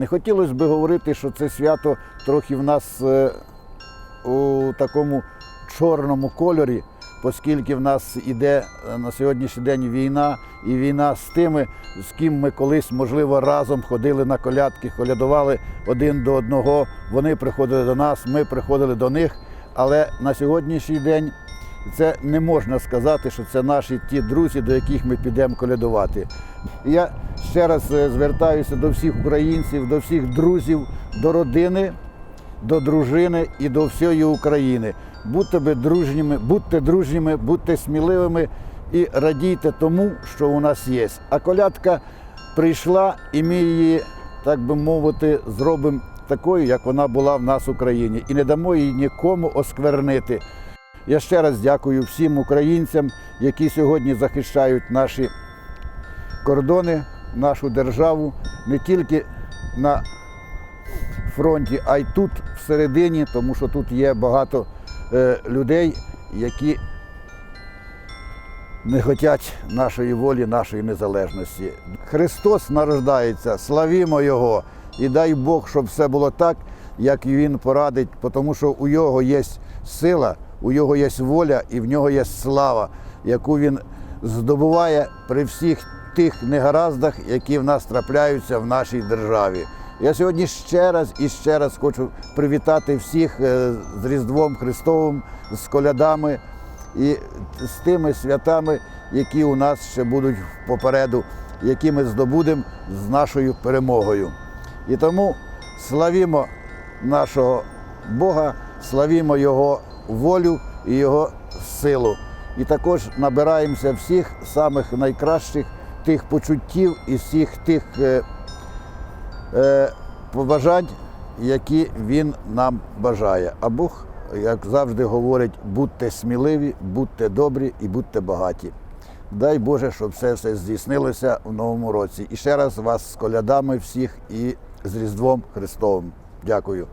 Не хотілося б говорити, що це свято трохи в нас е, у такому чорному кольорі, оскільки в нас іде е, на сьогоднішній день війна, і війна з тими, з ким ми колись, можливо, разом ходили на колядки, колядували один до одного. Вони приходили до нас, ми приходили до них. Але на сьогоднішній день це не можна сказати, що це наші ті друзі, до яких ми підемо колядувати. Я ще раз е, звертаюся до всіх українців, до всіх друзів, до родини, до дружини і до всієї України. Будьте дружніми, будьте дружніми, будьте сміливими і радійте тому, що у нас є. А колядка прийшла, і ми її, так би мовити, зробимо такою, як вона була в нас в Україні, і не дамо її нікому осквернити. Я ще раз дякую всім українцям, які сьогодні захищають наші кордони, нашу державу не тільки на фронті, а й тут всередині, тому що тут є багато е, людей, які не хочуть нашої волі, нашої незалежності. Христос нарождається, славімо Його, і дай Бог, щоб все було так, як Він порадить, тому що у Його є сила, у Його є воля і в нього є слава, яку Він здобуває при всіх тих негараздах, які в нас трапляються в нашій державі. Я сьогодні ще раз і ще раз хочу привітати всіх е, з Різдвом Христовим, з колядами і з тими святами, які у нас ще будуть попереду, які ми здобудемо з нашою перемогою. І тому славімо нашого Бога, славімо Його волю і Його силу. І також набираємося всіх самих найкращих тих почуттів і всіх тих е, е, побажань, які він нам бажає. А Бог, як завжди говорить, будьте сміливі, будьте добрі і будьте багаті. Дай Боже, щоб все все здійснилося в новому році. І ще раз вас з колядами всіх і з Різдвом Христовим. Дякую.